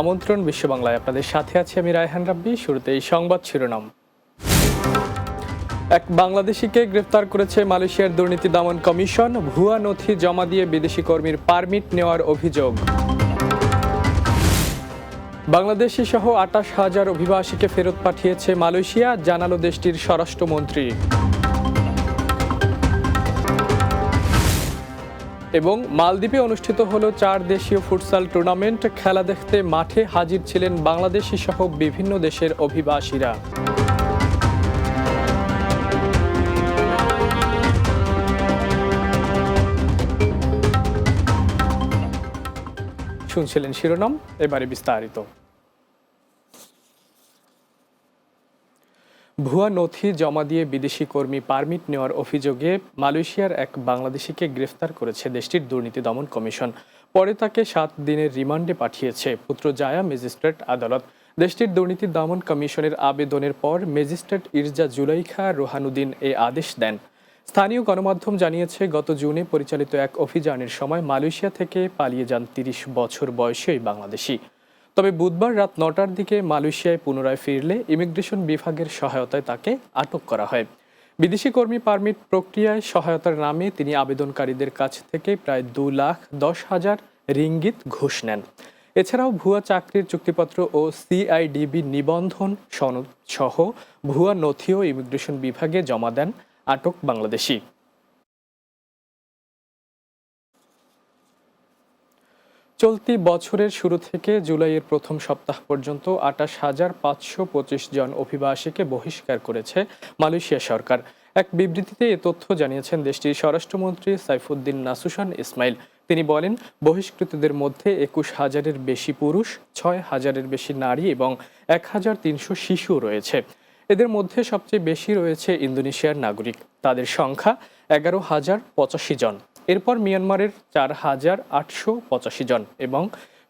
আমন্ত্রণ বিশ্ব বাংলায় আপনাদের সাথে আছি আমি রায়হান রাব্বি শুরুতে এই সংবাদ শিরোনাম। এক বাংলাদেশিকে গ্রেফতার করেছে মালয়েশিয়ার দুর্নীতি দমন কমিশন, ভুয়া নথি জমা দিয়ে বিদেশি কর্মীর পারমিট নেওয়ার অভিযোগ। বাংলাদেশি সহ আটাশ হাজার অভিবাসীকে ফেরত পাঠিয়েছে মালয়েশিয়া, জানালো দেশটির স্বরাষ্ট্রমন্ত্রী। এবং মালদ্বীপে অনুষ্ঠিত হলো চার দেশীয় ফুটসাল টুর্নামেন্ট। খেলা দেখতে মাঠে হাজির ছিলেন বাংলাদেশি সহ বিভিন্ন দেশের অভিবাসীরা। শুনছিলেন শিরোনাম, এবারে বিস্তারিত। ভুয়া নথি জমা দিয়ে বিদেশি কর্মী পারমিট নেওয়ার অভিযোগে মালয়েশিয়ার এক বাংলাদেশিকে গ্রেফতার করেছে দেশটির দুর্নীতি দমন কমিশন। পরে তাকে সাত দিনের রিমান্ডে পাঠিয়েছে পুত্র জায়া ম্যাজিস্ট্রেট আদালত। দেশটির দুর্নীতি দমন কমিশনের আবেদনের পর ম্যাজিস্ট্রেট ইরজা জুলাইখা রোহানুদ্দিন এ আদেশ দেন। স্থানীয় গণমাধ্যম জানিয়েছে, গত জুনে পরিচালিত এক অভিযানের সময় মালয়েশিয়া থেকে পালিয়ে যান তিরিশ বছর বয়সী ওই বাংলাদেশি। তবে বুধবার রাত নটার দিকে মালয়েশিয়ায় পুনরায় ফিরলে ইমিগ্রেশন বিভাগের সহায়তায় তাকে আটক করা হয়। বিদেশি কর্মী পারমিট প্রক্রিয়ায় সহায়তার নামে তিনি আবেদনকারীদের কাছ থেকে প্রায় দু লাখ দশ হাজার রিঙ্গিত ঘুষ নেন। এছাড়াও ভুয়া চাকরির চুক্তিপত্র ও সিআইডিবি নিবন্ধন সনদ সহ ভুয়া নথিও ইমিগ্রেশন বিভাগে জমা দেন আটক বাংলাদেশি। চলতি বছরের শুরু থেকে জুলাইয়ের প্রথম সপ্তাহ পর্যন্ত আটাশ হাজার পাঁচশো পঁচিশ জন অভিবাসীকে বহিষ্কার করেছে মালয়েশিয়া সরকার। এক বিবৃতিতে এ তথ্য জানিয়েছেন দেশটির স্বরাষ্ট্রমন্ত্রী সাইফুদ্দিন নাসুসান ইসমাইল। তিনি বলেন, বহিষ্কৃতদের মধ্যে একুশ হাজারের বেশি পুরুষ, ছয় হাজারের বেশি নারী এবং এক হাজার তিনশো শিশু রয়েছে। এদের মধ্যে সবচেয়ে বেশি রয়েছে ইন্দোনেশিয়ার নাগরিক। তাদের সংখ্যা এগারো হাজার পঁচাশি জন। এরপর মিয়ানমারের চার হাজার আটশো পঁচাশি জন এবং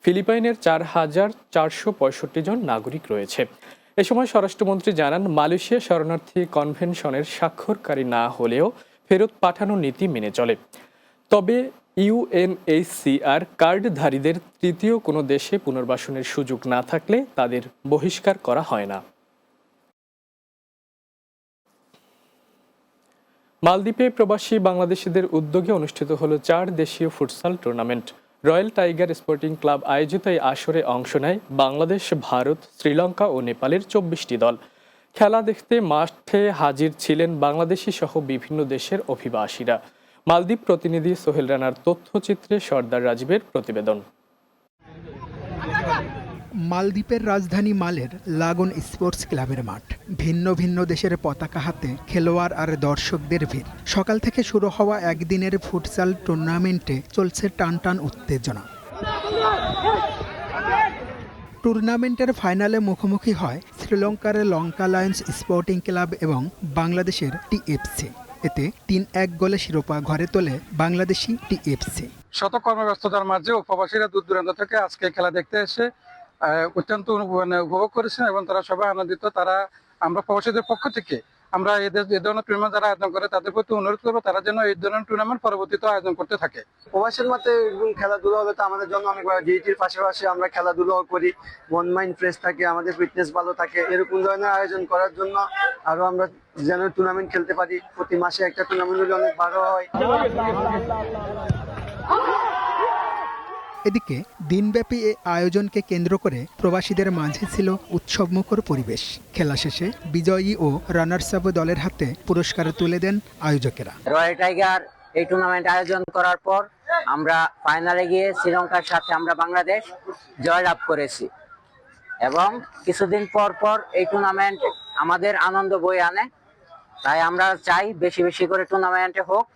ফিলিপাইনের চার হাজার চারশো পঁয়ষট্টি জন নাগরিক রয়েছে। এ সময় স্বরাষ্ট্রমন্ত্রী জানান, মালয়েশিয়া শরণার্থী কনভেনশনের স্বাক্ষরকারী না হলেও ফেরত পাঠানোর নীতি মেনে চলে। তবে ইউএনএইচসিআর কার্ডধারীদের তৃতীয় কোনো দেশে পুনর্বাসনের সুযোগ না থাকলে তাদের বহিষ্কার করা হয় না। মালদ্বীপে প্রবাসী বাংলাদেশিদের উদ্যোগে অনুষ্ঠিত হলো চার দেশীয় futsal tournament. Royal tiger sporting club আয়োজিত এই আসরে অংশ নেয় বাংলাদেশ, ভারত, শ্রীলঙ্কা ও নেপালের চব্বিশটি দল। খেলা দেখতে মাঠে হাজির ছিলেন বাংলাদেশি সহ বিভিন্ন দেশের অভিবাসীরা। মালদ্বীপ প্রতিনিধি সোহেল রানার তথ্যচিত্রে সর্দার রাজীবের প্রতিবেদন। মালদ্বীপের রাজধানী মালের লাগন স্পোর্টস ক্লাবের মাঠ। ভিন্ন ভিন্ন দেশের পতাকা হাতে খেলোয়াড় আর দর্শকদের ভিড়। সকাল থেকে শুরু হওয়া একদিনের ফুটসাল টুর্নামেন্টে চলছে টান টান উত্তেজনা। টুর্নামেন্টের ফাইনালে মুখোমুখি হয় শ্রীলঙ্কার লঙ্কা লায়ন্স স্পোর্টিং ক্লাব এবং বাংলাদেশের টিএফসি। এতে তিন এক গোলে শিরোপা ঘরে তোলে বাংলাদেশি টিএফসি। শত কর্মব্যস্ততার মাঝে উপবাসীরা দূর দূরান্ত থেকে আজকে খেলা দেখতে এসে অত্যন্ত মানে উপভোগ করেছেন এবং তারা সবাই আনন্দিত। তারা আমরা প্রবাসীদের পক্ষ থেকে আমরা এদের এ ধরনের টুর্নামেন্ট যারা আয়োজন করে তাদের প্রতি অনুরোধ করব তারা যেন এই ধরনের টুর্নামেন্ট পরবর্তীতে আয়োজন করতে থাকে। প্রবাসের মধ্যে এরকম খেলাধুলা হলে তো আমাদের জন্য অনেক ডিউটির পাশাপাশি আমরা খেলাধুলাও করি। মন মাইন্ড ফ্রেশ থাকে আমাদের ফিটনেস ভালো থাকে। এরকম ধরনের আয়োজন করার জন্য আরও আমরা যেন টুর্নামেন্ট খেলতে পারি। প্রতি মাসে একটা টুর্নামেন্ট হলে অনেক ভালো হয়। এদিকে দিনব্যাপী এ আয়োজনকে কেন্দ্র করে প্রবাসীদের মাঝে ছিল উৎসবমুখর পরিবেশ। খেলা শেষে বিজয়ী ও রানার্স আপ দলের হাতে পুরস্কার তুলে দেন আয়োজকেরা। রয়্যাল টাইগার এই টুর্নামেন্ট আয়োজন করার পর আমরা ফাইনালে গিয়ে শ্রীলঙ্কার সাথে আমরা বাংলাদেশ জয়লাভ করেছি। এবং কিছুদিন পর পর এই টুর্নামেন্ট আমাদের আনন্দ বই আনে। তাই আমরা চাই বেশি বেশি করে টুর্নামেন্টে হোক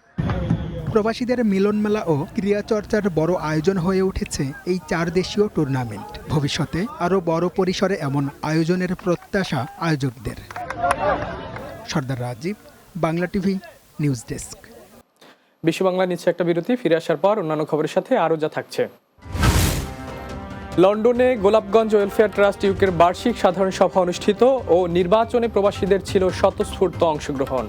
প্রবাসীদের মিলনমেলা ও ক্রীড়াচর্চার বড় আয়োজন হয়ে উঠেছে এই চার দেশীয় টুর্নামেন্ট ভবিষ্যতে আরও বড় পরিসরে এমন আয়োজনের প্রত্যাশা আয়োজকদের। Sardar Rajib, Bangla TV, news desk. বিশ্ব বাংলা নিচ্ছে একটা বিরতি, ফিরে আসার পর অন্যান্য খবরের সাথে আরও যা থাকছে। লন্ডনে গোলাপগঞ্জ ওয়েলফেয়ার ট্রাস্ট ইউকের বার্ষিক সাধারণ সভা অনুষ্ঠিত ও নির্বাচনে প্রবাসীদের ছিল স্বতঃস্ফূর্ত অংশগ্রহণ।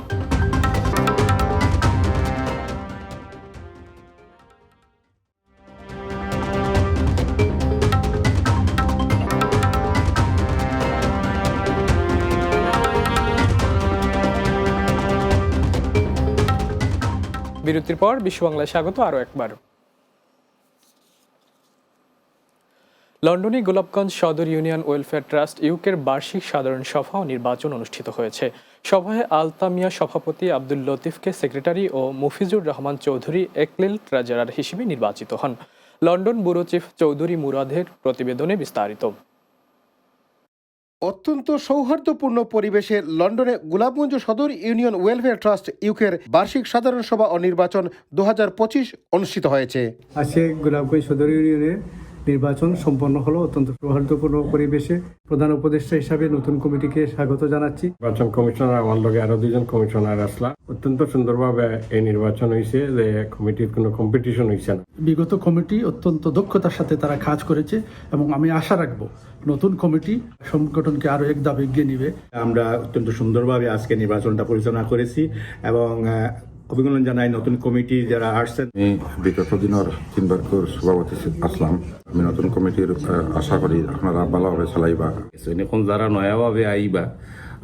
বিরতির পর বিশ্ব বাংলায় স্বাগত আরও একবার। লন্ডনে গোলাপগঞ্জ সদর ইউনিয়ন ওয়েলফেয়ার ট্রাস্ট ইউকের বার্ষিক সাধারণ সভা ও নির্বাচন অনুষ্ঠিত হয়েছে। সভায় আলতামিয়া সভাপতি আব্দুল লতিফকে সেক্রেটারি ও মুফিজুর রহমান চৌধুরী একলিল ট্রেজারার হিসেবে নির্বাচিত হন। লন্ডন ব্যুরো চিফ চৌধুরী মুরাদের প্রতিবেদনে বিস্তারিত। অত্যন্ত সৌহার্দ্যপূর্ণ পরিবেশে লন্ডনে গোলাপগঞ্জ সদর ইউনিয়ন ওয়েলফেয়ার ট্রাস্ট ইউকের বার্ষিক সাধারণ সভা ও নির্বাচন দু হাজার পঁচিশ অনুষ্ঠিত হয়েছে। আজকে গোলাপগঞ্জ সদর ইউনিয়নের নির্বাচন সম্পন্ন হলো। অত্যন্ত সৌহার্দ্যপূর্ণ পরিবেশে প্রধান উপদেষ্টা হিসাবে নতুন কমিটিকে স্বাগত জানাচ্ছি। নির্বাচন কমিশনার আমার লগে আরও দুজন কমিশনার আসলা। অত্যন্ত সুন্দরভাবে এই নির্বাচন হয়েছে যে কমিটির কোনো কম্পিটিশন হয়েছে না। বিগত কমিটি অত্যন্ত দক্ষতার সাথে তারা কাজ করেছে এবং আমি আশা রাখব নতুন কমিটি সংগঠনকে আরও এক ধাপ এগিয়ে নিবে। আমরা অত্যন্ত সুন্দরভাবে আজকে নির্বাচনটা পরিচালনা করেছি এবং অভিনন্দন জানাই নতুন কমিটি যারা আসছেন। আমি বিগত দিনের তিনবার করে সভাপতি আসলাম আমি নতুন কমিটির আশা করি আপনারা ভালোভাবে চালাইবা। এখন যারা নয়াভাবে আইবা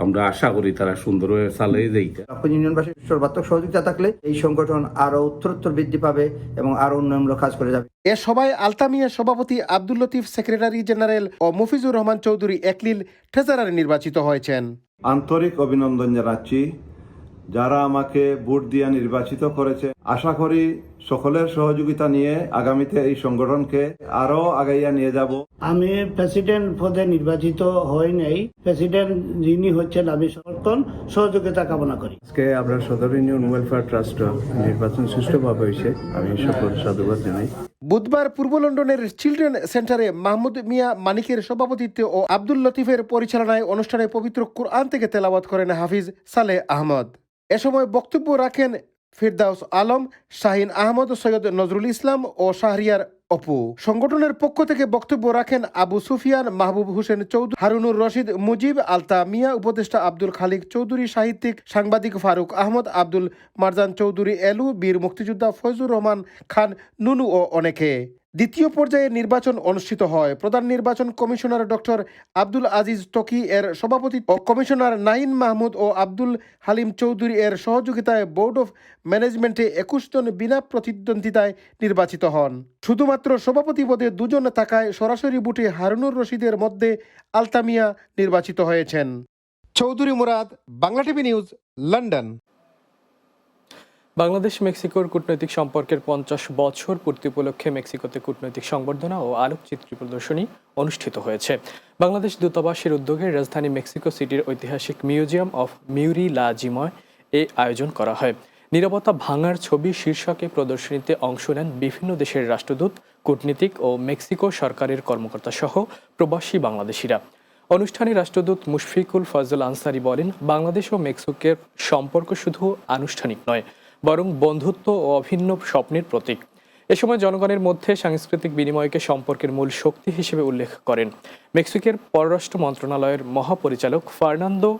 আমরা আশা করি তারা সুন্দরভাবে চালিয়ে যাইতা। লক্ষণ ইউনিয়নবাসীর সর্বাত্মক সহযোগিতা থাকলে এই সংগঠন আরও উত্তরোত্তর বৃদ্ধি পাবে এবং আরও উন্নয়নমূলক কাজ করে যাবে। এ সভায় আলতামিয়া সভাপতি আব্দুল লতিফ সেক্রেটারি জেনারেল ও মুফিজুর রহমান চৌধুরী একলিল ট্রেজারার নির্বাচিত হয়েছেন। আন্তরিক অভিনন্দন জানাচ্ছি। যারা আমাকে ভোট দিয়ে নির্বাচিত করেছে আশা করি সকলের সহযোগিতা নিয়ে আগামীতে এই সংগঠনকে আরও আগাইয়া নিয়ে যাব। আমি প্রেসিডেন্ট পদে নির্বাচিত হই নাই। প্রেসিডেন্ট যিনি হচ্ছেন আমি সমর্থন সহযোগিতা কামনা করি। আজকে আমরা সদর ইউনিয়ন ওয়েলফেয়ার ট্রাস্ট নির্বাচন সুষ্ঠুভাবে হয়েছে। আমি সকল সাধুবাদ জানাই। বুধবার পূর্ব লন্ডনের চিলড্রেন সেন্টারে মাহমুদ মিয়া মানিকের সভাপতিত্বে ও আব্দুল লতিফের পরিচালনায় অনুষ্ঠানে পবিত্র কোরআন থেকে তেলাওয়াত করেন হাফিজ সালে আহমদ। এ সময় বক্তব্য রাখেন ফিরদাউস আলম, শাহিন আহমদ, সৈয়দ নজরুল ইসলাম ও শাহরিয়ার অপু। সংগঠনের পক্ষ থেকে বক্তব্য রাখেন আবু সুফিয়ান, মাহবুব হোসেন চৌধুরী, হারুনুর রশিদ মুজিব আলতা মিয়া উপদেষ্টা আব্দুল খালিক চৌধুরী, সাহিত্যিক সাংবাদিক ফারুক আহমদ, আব্দুল মারজান চৌধুরী এলু, বীর মুক্তিযোদ্ধা ফয়জুর রহমান খান, নুনু ও অনেকে। দ্বিতীয় পর্যায়ে নির্বাচন অনুষ্ঠিত হয়। প্রধান নির্বাচন commissioner doctor Abdul Aziz talkie এর সভাপতি ও কমিশনার নাইন মাহমুদ ও আব্দুল হালিম চৌধুরী এর সহযোগিতায় বোর্ড অফ ম্যানেজমেন্টে একুশ জন বিনা প্রতিদ্বন্দ্বিতায় নির্বাচিত হন। শুধুমাত্র সভাপতি পদে দুজন থাকায় সরাসরি বুটে হারুনুর রশিদের মধ্যে আলতামিয়া নির্বাচিত হয়েছেন। Chowdhury Murad, Bangla TV news, London. Bangladesh মেক্সিকোর কূটনৈতিক সম্পর্কের পঞ্চাশ বছর পূর্তি উপলক্ষে মেক্সিকোতে কূটনৈতিক সংবর্ধনা ও আলোকচিত্রী প্রদর্শনী অনুষ্ঠিত হয়েছে। বাংলাদেশ দূতাবাসের উদ্যোগে রাজধানী মেক্সিকো সিটির ঐতিহাসিক মিউজিয়াম অফ মিউরি লা জিময় এ আয়োজন করা হয়। নিরাপত্তা ভাঙার ছবি শীর্ষকে প্রদর্শনীতে অংশ নেন বিভিন্ন দেশের রাষ্ট্রদূত, কূটনীতিক ও মেক্সিকো সরকারের কর্মকর্তা সহ প্রবাসী বাংলাদেশিরা। অনুষ্ঠানে রাষ্ট্রদূত মুশফিকুল ফজল আনসারি বলেন, বাংলাদেশ ও মেক্সিকোর সম্পর্ক শুধু আনুষ্ঠানিক নয় বরং বন্ধুত্ব ও অভিন্ন স্বপ্নের প্রতীক। এ সময় জনগণের মধ্যে সাংস্কৃতিক বিনিময়কে সম্পর্কের মূল শক্তি হিসেবে উল্লেখ করেন মেক্সিকের পররাষ্ট্র মন্ত্রণালয়ের মহাপরিচালক ফার্নান্দো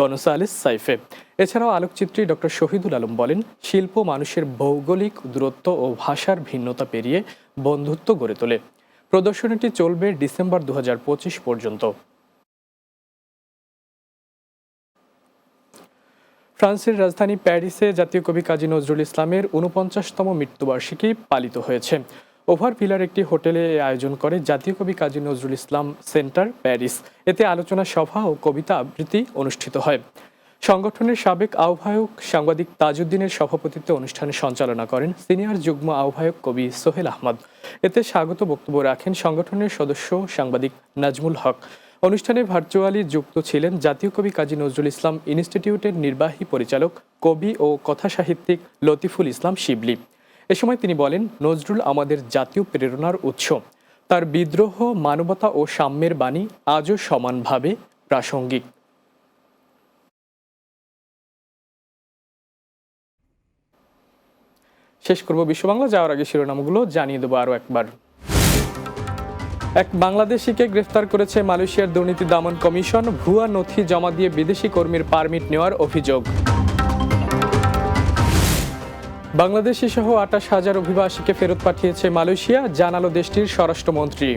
গনসালেস সাইফে। এছাড়াও আলোকচিত্রী ডক্টর শহীদুল আলম বলেন, শিল্প মানুষের ভৌগোলিক দূরত্ব ও ভাষার ভিন্নতা পেরিয়ে বন্ধুত্ব গড়ে তোলে। প্রদর্শনীটি চলবে ডিসেম্বর দু হাজার পঁচিশ পর্যন্ত। ফ্রান্সের রাজধানী প্যারিসে জাতীয় কবি কাজী নজরুল ইসলামের উনপঞ্চাশতম মৃত্যুবার্ষিকী পালিত হয়েছে। ওভার ভিলার একটি হোটেলে আয়োজন করে জাতীয় কবি কাজী নজরুল ইসলাম সেন্টার, প্যারিস। এতে আলোচনা, সভা ও কবিতা আবৃত্তি অনুষ্ঠিত হয়। সংগঠনের সাবেক আহ্বায়ক সাংবাদিক তাজউদ্দিনের সভাপতিত্বে অনুষ্ঠানে সঞ্চালনা করেন সিনিয়র যুগ্ম আহ্বায়ক কবি সোহেল আহমদ। এতে স্বাগত বক্তব্য রাখেন সংগঠনের সদস্য সাংবাদিক নাজমুল হক। অনুষ্ঠানে ভার্চুয়ালি যুক্ত ছিলেন জাতীয় কবি কাজী নজরুল ইসলাম ইনস্টিটিউটের নির্বাহী পরিচালক কবি ও কথাসাহিত্যিক লতিফুল ইসলাম শিবলি। এ সময় তিনি বলেন, নজরুল আমাদের জাতীয় প্রেরণার উৎস। তার বিদ্রোহ, মানবতা ও সাম্যের বাণী আজও সমানভাবে প্রাসঙ্গিক। শেষ করব বিশ্ববাংলা। যাওয়ার আগে শিরোনামগুলো জানিয়ে দেবো আরও একবার। এক বাংলাদেশিকে গ্রেফতার করেছে মালয়েশিয়ার দুর্নীতি দমন কমিশন, ভুয়া নথি জমা দিয়ে বিদেশি কর্মীর পারমিট নেওয়ার অভিযোগ। বাংলাদেশি সহ আটাশ হাজার অভিবাসীকে ফেরত পাঠিয়েছে মালয়েশিয়া, জানালো দেশটির স্বরাষ্ট্রমন্ত্রী।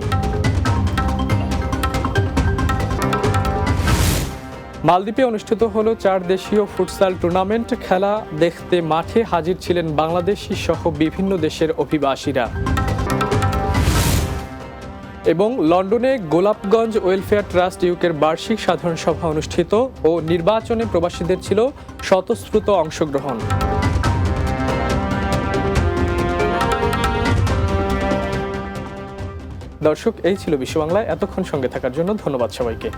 মালদ্বীপে অনুষ্ঠিত হলো চার দেশীয় ফুটসাল টুর্নামেন্ট, খেলা দেখতে মাঠে হাজির ছিলেন বাংলাদেশি সহ বিভিন্ন দেশের অভিবাসীরা। এবং লন্ডনে গোলাপগঞ্জ ওয়েলফেয়ার ট্রাস্ট ইউকের বার্ষিক সাধারণ সভা অনুষ্ঠিত ও নির্বাচনে প্রবাসীদের ছিল স্বতঃস্ফূর্ত অংশগ্রহণ। দর্শক, এই ছিল বিশ্ববাংলায় এতক্ষণ সঙ্গে থাকার জন্য ধন্যবাদ সবাইকে।